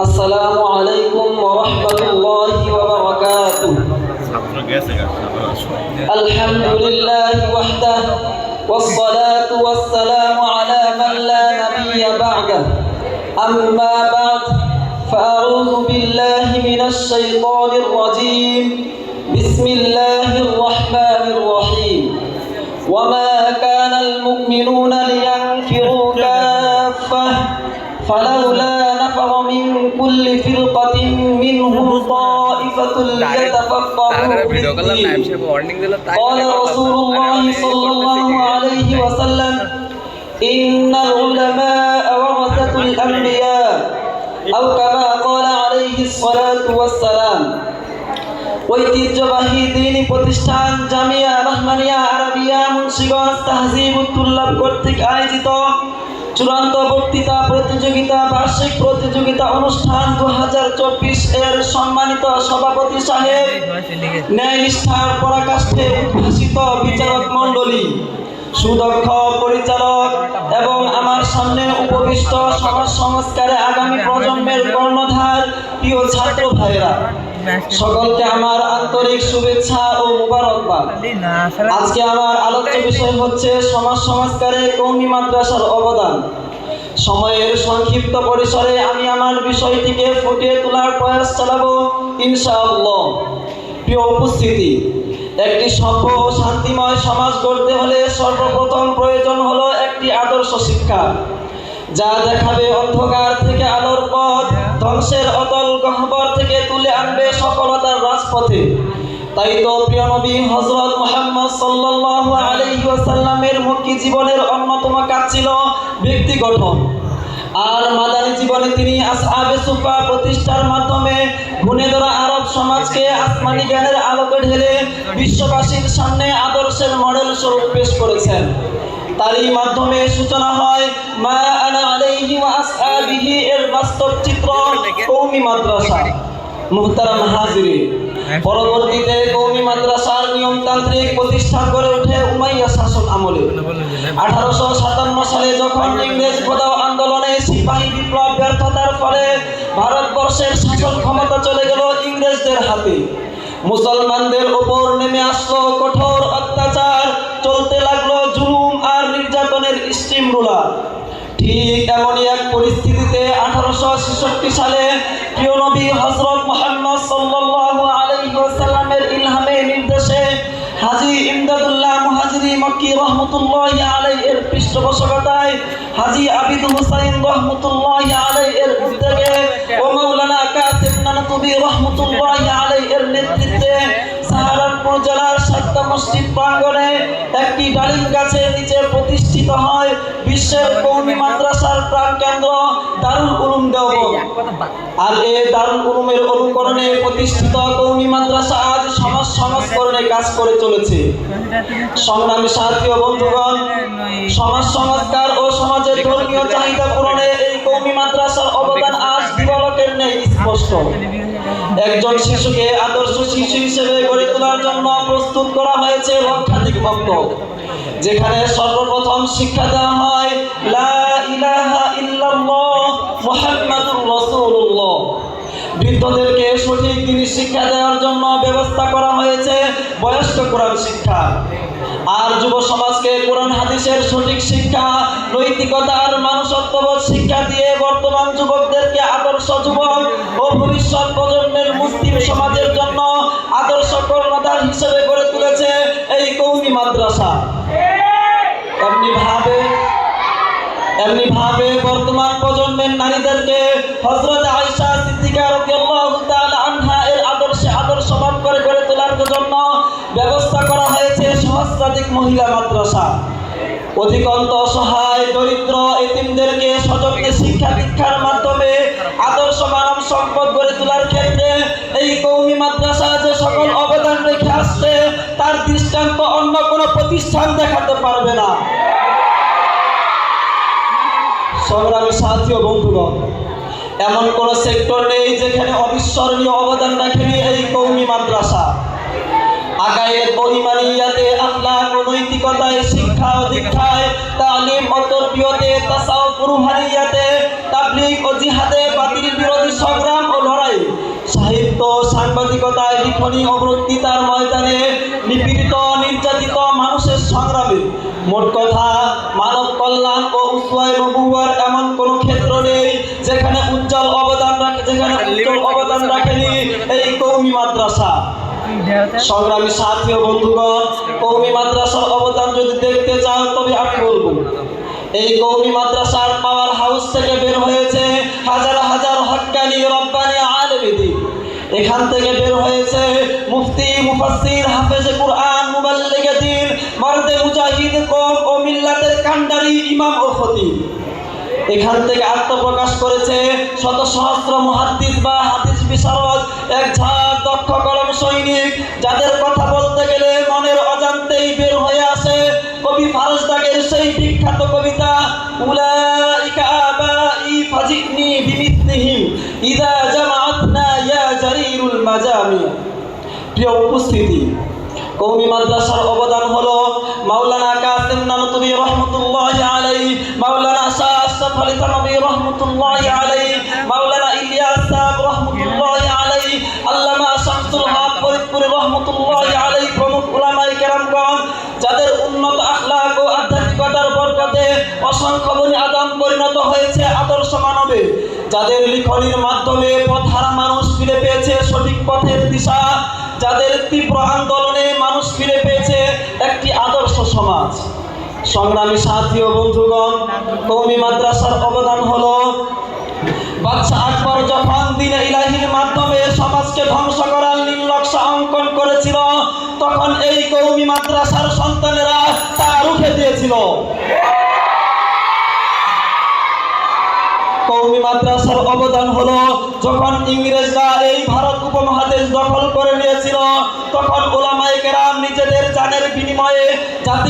السلام عليكم ورحمة الله وبركاته. الحمد لله وحده والصلاة والسلام على من لا نبي بعده. أما بعد فأعوذ بالله من الشيطان الرجيم. بسم الله الرحمن الرحيم. وما كان المؤمنون ليعلموا না الدين ওয়ার্নিং দিল তাই قال رسول الله صلى الله عليه وسلم إن العلماء ورثة الأنبياء أو كما قال عليه الصلاة والسلام ঐতিহ্যবাহী দিনী প্রতিষ্ঠান জামিয়া রহমানিয়া আরবিয়া মুন্সিগঞ্জ তাহজিবুত্তুল্লাহ কর্তৃক আয়োজিত চূড়ান্ত বক্তৃতা প্রতিযোগিতা প্রতিযোগিতা অনুষ্ঠান দুই হাজার চব্বিশ এর সম্মানিত সভাপতি সাহেব ন্যায়নিষ্ঠার পরাকাষ্ঠে উদ্ভাসিত বিচারক মণ্ডলী, সুদক্ষ পরিচালক এবং আমার সামনে উপবিষ্ট সমাজ সংস্কারে আগামী প্রজন্মের কর্ণধার প্রিয় ছাত্র ভাইরা সকলকে আমার আন্তরিক শুভেচ্ছা ও মুবারকবাদ। আজকে আমার আলোচ্য বিষয় হচ্ছে সমাজ সংস্কারে কৌমি মাদ্রাসার অবদান। সময়ের সংক্ষিপ্ত পরিসরে আমি আমার বিষয়টিকে ফুটিয়ে তোলার প্রয়াস চালাবো, ইনশাআল্লাহ। প্রিয় উপস্থিতি, একটি সভ্য ও শান্তিময় সমাজ গড়তে হলে সর্বপ্রথম প্রয়োজন হলো একটি আদর্শ শিক্ষা, যা দেখাবে অন্ধকার থেকে আলোর পথ, ধ্বংসের অতল গহ্বর থেকে তুলে আনবে সফলতার রাজপথে। তাই তো প্রিয় নবী হজরত মোহাম্মদ সাল্লাল্লাহু আলাইহি ওয়াসাল্লামের মুক্তি জীবনের অন্যতম কাজ ছিল ব্যক্তি গঠন। আর মাদানী জীবনে তিনি আসহাবে সুফা প্রতিষ্ঠার মাধ্যমে গুণে ধরা আরব সমাজকে আসমানি জ্ঞানের আলোকে ঢেলে বিশ্ববাসীর সামনে আদর্শের মডেল স্বরূপ পেশ করেছেন। তারই মাধ্যমে সূচনা হয়, মা আনা আলাইহি ওয়া আসহাবিহি এর বাস্তব চিত্র কওমি মাদ্রাসা। মুহতারাম হাজিরিন পরবর্তীতে কওমি মাদ্রাসার নিয়মতান্ত্রিক প্রতিষ্ঠান গড়ে ওঠে উমাইয়া শাসন আমলে। আঠারোশো সাতান্ন সালে যখন ইংরেজ প্রদাও আন্দোলনে সিপাহী বিপ্লব ব্যর্থতার ফলে ভারতবর্ষের শাসন ক্ষমতা চলে গেল ইংরেজদের হাতে। মুসলমানদের ওপর নেমে আসলো কঠোর অত্যাচার, চলতে লাগল জুলুম আর নির্যাতনের স্টিম রুলার ঠিক এমনই এক পরিস্থিতিতে আঠারোশো ছেষট্টি সালে এর হাজী এর নেতৃত্বে জেলার মসজিদ একটি ডালিম গাছের নিচে প্রতিষ্ঠিত হয় বিশ্বের কৌমি মাদ্রাসার প্রাণকেন্দ্র দারুল উলুম দেওবন্দ। আর এই দারুল উলুমের অনুকরণে প্রতিষ্ঠিত কৌমি মাদ্রাসা আজ সমাজ সংস্করণে কাজ করে চলেছে। সংগ্রামী সাথী বন্ধুগণ, সমাজ সংস্কার ও সমাজের ধর্মীয় চাহিদা পূরণে এই কৌমি মাদ্রাসার অবদান আজ দিবালকের নেই স্পষ্ট। একজন শিশুকে আদর্শ শিশু হিসেবে গড়ে তোলার জন্য প্রস্তুত করা হয়েছে লক্ষাধিক ভক্ত। যেখানে সর্বপ্রথম শিক্ষা দেওয়া হয়, লা ইলাহা ইল্লাল্লাহ রাসূলুল্লাহ বৃদ্ধদেরকে সঠিক জিনিস শিক্ষা দেওয়ার জন্য ব্যবস্থা করা হয়েছে, বয়স্ক কোরআন শিক্ষা। আর যুব সমাজকে কোরআন হাদিসের সঠিক শিক্ষা নৈতিকতার মানুষত্ববোধ শিক্ষা দিয়ে বর্তমান যুবকদেরকে আদর্শ যুবক ও ভবিষ্যৎ প্রজন্মের মুসলিম সমাজের জন্য আদর্শ কর্ণধার হিসেবে গড়ে তুলেছে এই কৌমি মাদ্রাসা। এমনি ভাবে এমনি ভাবে বর্তমান প্রজন্মের নারীদেরকে হযরত মহিলা মাদ্রাসা। অধিকন্ত অসহায়, দরিদ্র এতিমদেরকে সযত্নে শিক্ষা দীক্ষার মাধ্যমে আদর্শ মানব সম্পদ গড়ে তোলার ক্ষেত্রে এই কৌমি মাদ্রাসা যে সকল অবদান রেখে আসছে, তার দৃষ্টান্ত অন্য কোনো প্রতিষ্ঠান দেখাতে পারবে না। সংগ্রামী ও বন্ধুগণ, এমন কোন সেক্টর নেই যেখানে অবিস্মরণীয় অবদান রাখেনি এই কৌমি মাদ্রাসা। আগায়ের ও অভিজ্ঞতায় শিক্ষা ও দীক্ষায় তালিম ও তরবিয়তে তাসাউফ রুহানিয়াতে তাবলিগ ও জিহাদে বাতিল বিরোধী সংগ্রাম ও লড়াই। সাহিত্য সাংবাদিকতায় লিখনি ও বক্তৃতার ময়দানে নিপীড়িত নির্যাতিত মানুষের সংগ্রামে। মোট কথা মানব কল্যাণ ও উসওয়ায় নবুয়ার এমন কোন ক্ষেত্র নেই যেখানে উজ্জ্বল অবদান রাখে যেখানে উজ্জ্বল অবদান রাখেনি এই কৌমি মাদ্রাসা। সংগ্রামী সাথী ও বন্ধুগণ কৌমি মাদ্রাসার অবদান যদি দেখতে চান তবে আমি বলব এই কৌমি মাদ্রাসার পাওয়ার হাউস থেকে বের হয়েছে হাজার হাজার হক্কানি রব্বানি আলেমিদি এখান থেকে বের হয়েছে মুফতি, মুফাসসির, হাফেজ কুরআন মুবাল্লিগে দিন মারদে মুজাহিদ, কম ও মিল্লাতের কান্ডারি ইমাম ও খতিব। এখান থেকে আত্মপ্রকাশ করেছে শত সহস্র মহাদ্দিস বা হাদিস বিশারদ, এক ঝাঁক কৌমি মাদ্রাসার অবদান হলো মাওলানা কাসিম নানতুবি রহমতুল্লাহ আলাই মাওলানা শাহ আশরাফ আলী রহমতুল্লাহ আলাই মাওলানা ইলিয়াস সাহেব রহমতুল্লাহ আলাই আল্লামা শামসুল হক ফরিদপুরি রহমতুল্লাহ আলাই প্রমুখ উলামায়ে কেরামগণ, যাদের উন্নত আখলাক ও আধ্যাত্মিকতার বরকতে অসংখ্য বনি আদম পরিণত হয়েছে আদর্শ মানবে, যাদের লিখনির মাধ্যমে পথহারা মানুষ ফিরে পেয়েছে সঠিক পথের দিশা, যাদের তীব্র আন্দোলনে সমাজ। সংগ্রামী সাথী ও বন্ধুগণ কৌমি মাদ্রাসার অবদান হলো বাদশা আকবর যখন দিনে ইলাহির মাধ্যমে সমাজকে ধ্বংস করার অঙ্কন করেছিল, তখন এই কৌমি মাদ্রাসার সন্তানেরা তা রুখে দিয়েছিল। কৌমি মাদ্রাসার অবদান হলো, যখন ইংরেজরা এই ভারত উপমহাদেশ দখল করে নিয়েছিল, তখন ওলামায়ে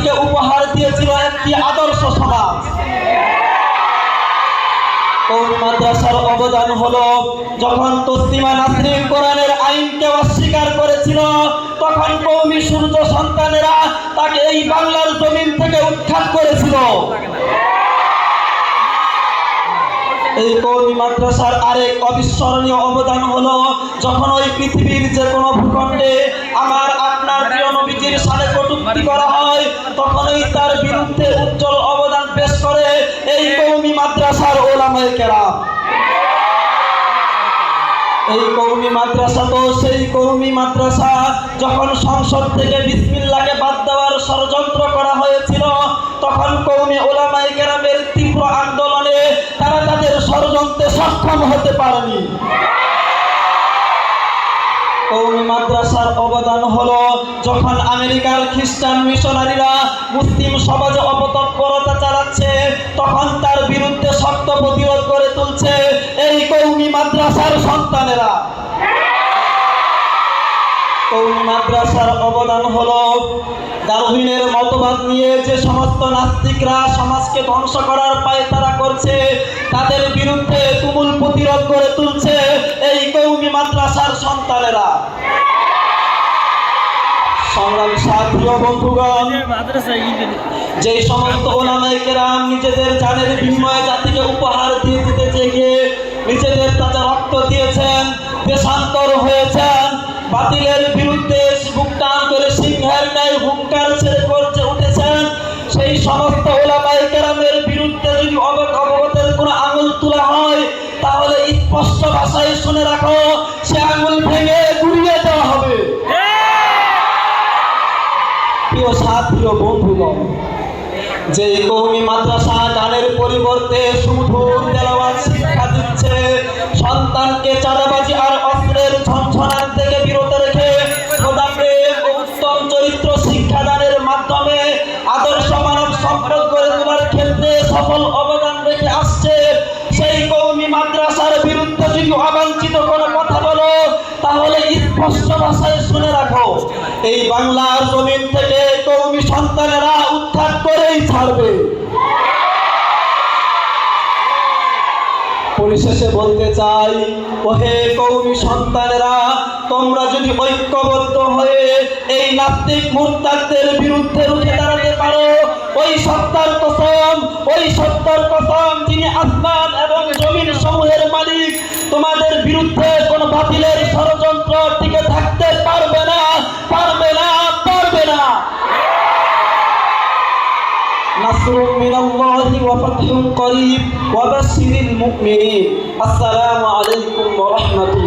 জাতিকে উপহার দিয়েছিল একটি আদর্শ সমাজ? কোন মাদ্রাসার অবদান হলো, যখন তসলিমা নাসরিন কোরআনের আইনকে অস্বীকার করেছিল, তখন কৌমি সূর্য সন্তানেরা তাকে এই বাংলার জমিন থেকে উৎখাত করেছিল। এই কৌমি মাদ্রাসার আরেক অবিস্মরণীয় অবদান হলো, যখন ওই পৃথিবীর যে কোনো ভূখণ্ডে আমার আপনার প্রিয় নবীজির সাথে কটুক্তি করা হয়, তখনই তার বিরুদ্ধে উজ্জ্বল অবদান পেশ করে এই কৌমি মাদ্রাসার ওলামায়ে কেরাম। এই কৌমি মাদ্রাসা তো সেই কৌমি মাদ্রাসা যখন সংসদ থেকে বিসমিল্লাহকে বাদ দেওয়ার ষড়যন্ত্র করা হয়েছিল, তখন কৌমি ওলামাই সক্ষম হতে পারেনি। কৌমি মাদ্রাসার অবদান হলো যখন আমেরিকার খ্রিস্টান মিশনারিরা মুসলিম সমাজে অপতৎপরতা চালাচ্ছে, তখন তার বিরুদ্ধে শক্ত প্রতিরোধ করে তুলছে এই কৌমি মাদ্রাসার সন্তানেরা। কৌমি মাদ্রাসার অবদান হলো ডারউইনের মতবাদ নিয়ে যে সমস্ত নাস্তিকরা সমাজকে ধ্বংস করার পায় তারা করছে তাদের বিরুদ্ধে তুমুল প্রতিরোধ করে তুলছে এই কৌমি মাদ্রাসার সন্তানেরা। সংগ্রামী সাথী ও বন্ধুগণ যে সমস্ত ওলামায়ে নিজেদের জানের বিনিময়ে জাতিকে উপহার দিয়ে দিতে চেয়ে নিজেদের তাজা রক্ত দিয়েছেন দেশান্তর হয়েছেন বাতিলের যে কৌমি মাদ্রাসা গানের পরিবর্তে সুমধুর তেলাওয়াত শিক্ষা দিচ্ছে, সন্তানকে চাঁদাবাজি আর অস্ত্রের ঝনঝনার থেকে বিরত রেখে খোদা ও উত্তম চরিত্র শিক্ষাদানের মাধ্যমে আদর্শ মানব সম্পদ গড়ে তোলার ক্ষেত্রে সফল অবদান রেখে আসছে। সেই কৌমি মাদ্রাসার বিরুদ্ধে যদি অবাঞ্ছিত কোনো কথা বলো, তাহলে স্পষ্ট ভাষায় শুনে রাখো। এই বাংলার জমিন থেকে কৌমি সন্তানেরা উৎখাত করেই ছাড়বে। পরিশেষে বলতে চাই, ওহে কৌমি সন্তানেরা, তোমরা যদি ঐক্যবদ্ধ হয়ে এই নাস্তিক মুরতাদদের বিরুদ্ধে রুখে দাঁড়াতে পারো, ওই সত্তার কসম, ওই সত্তার কসম যিনি আসমান এবং জমিন সমূহের মালিক قريب وبشر المؤمنين. السلام عليكم ورحمة الله